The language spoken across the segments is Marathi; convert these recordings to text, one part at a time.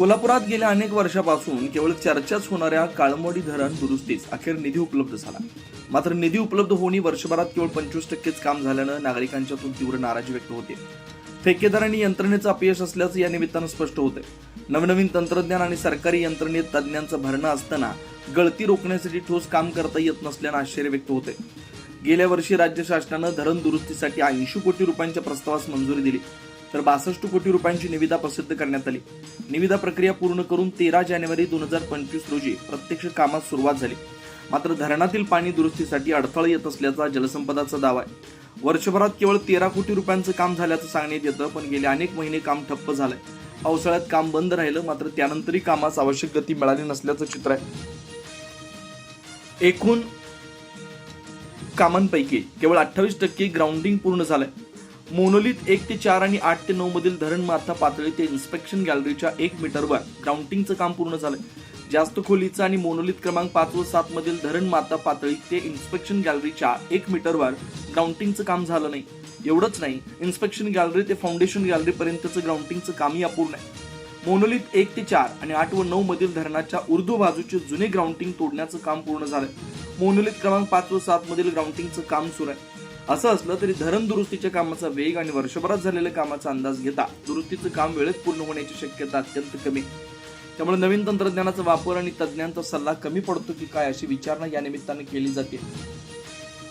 कोल्हापुरात गेल्या अनेक वर्षापासून केवळ चर्चाच होणाऱ्या काळमोडी धरण दुरुस्तीस अखेर निधी उपलब्ध झाला. मात्र निधी उपलब्ध होणे वर्षभरात केवळ पंचवीस टक्केच काम झाल्यानं नागरिकांच्यातून तीव्र नाराजी व्यक्त होते. ठेकेदार आणि यंत्रणेचं अपयश असल्याचं या निमित्तानं स्पष्ट होतंय. नवनवीन तंत्रज्ञान आणि सरकारी यंत्रणेत तज्ज्ञांचं भरणं असताना गळती रोखण्यासाठी ठोस काम करता येत नसल्यानं आश्चर्य व्यक्त होते गेल्या वर्षी राज्य शासनानं धरण दुरुस्तीसाठी ऐंशी कोटी रुपयांच्या प्रस्तावास मंजुरी दिली. तर बासष्ट कोटी रुपयांची निविदा प्रसिद्ध करण्यात आली. निविदा प्रक्रिया पूर्ण करून तेरा जानेवारी दोन हजार पंचवीस रोजी प्रत्यक्ष कामात सुरुवात झाली. मात्र धरणातील पाणी दुरुस्तीसाठी अडथळा येत असल्याचा जलसंपदाचा दावा आहे. वर्षभरात केवळ तेरा कोटी रुपयांचं काम झाल्याचं सांगण्यात येतं पण गेले अनेक महिने काम ठप्प झालंय. पावसाळ्यात काम बंद राहिलं मात्र त्यानंतरही कामास आवश्यक गती मिळाली नसल्याचं चित्र आहे. एकूण कामांपैकी केवळ अठ्ठावीस टक्के ग्राउंडिंग पूर्ण झालंय. मोनोलीत एक ते चार आणि आठ ते नऊ मधील धरण माथा पातळी ते इन्स्पेक्शन गॅलरीच्या एक मीटरवर ग्राउंटिंगचं काम पूर्ण झालंय. जास्त खोलीचं आणि मोनोलीत क्रमांक पाच व सात मधील धरण माता पातळी ते इन्स्पेक्शन गॅलरीच्या एक मीटरवर ग्राउंटिंगचं काम झालं नाही. एवढंच नाही इन्स्पेक्शन गॅलरी ते फाउंडेशन गॅलरीपर्यंतचं ग्राउंटिंगचं कामही अपूर्ण आहे. मोनोलीत एक ते चार आणि आठ व नऊ मधील धरणाच्या उर्दू बाजूचे जुने ग्राउंटिंग तोडण्याचं काम पूर्ण झालंय. मोनोलीत क्रमांक पाच व सात मधील ग्राउंटिंगचं काम सुरू आहे. असं असलं तरी धरण दुरुस्तीच्या कामाचा वेग आणि वर्षभरात झालेल्या कामाचा अंदाज घेता दुरुस्तीचं काम वेळेत पूर्ण होण्याची शक्यता अत्यंत कमी. त्यामुळे नवीन तंत्रज्ञानाचा वापर आणि तज्ज्ञांचा सल्ला कमी पडतो की काय अशी विचारणा या निमित्ताने केली जाते.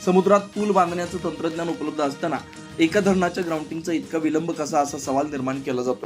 समुद्रात पूल बांधण्याचं तंत्रज्ञान उपलब्ध असताना एका धरणाच्या ग्राउंडिंगचा इतका विलंब कसा असा सवाल निर्माण केला जातो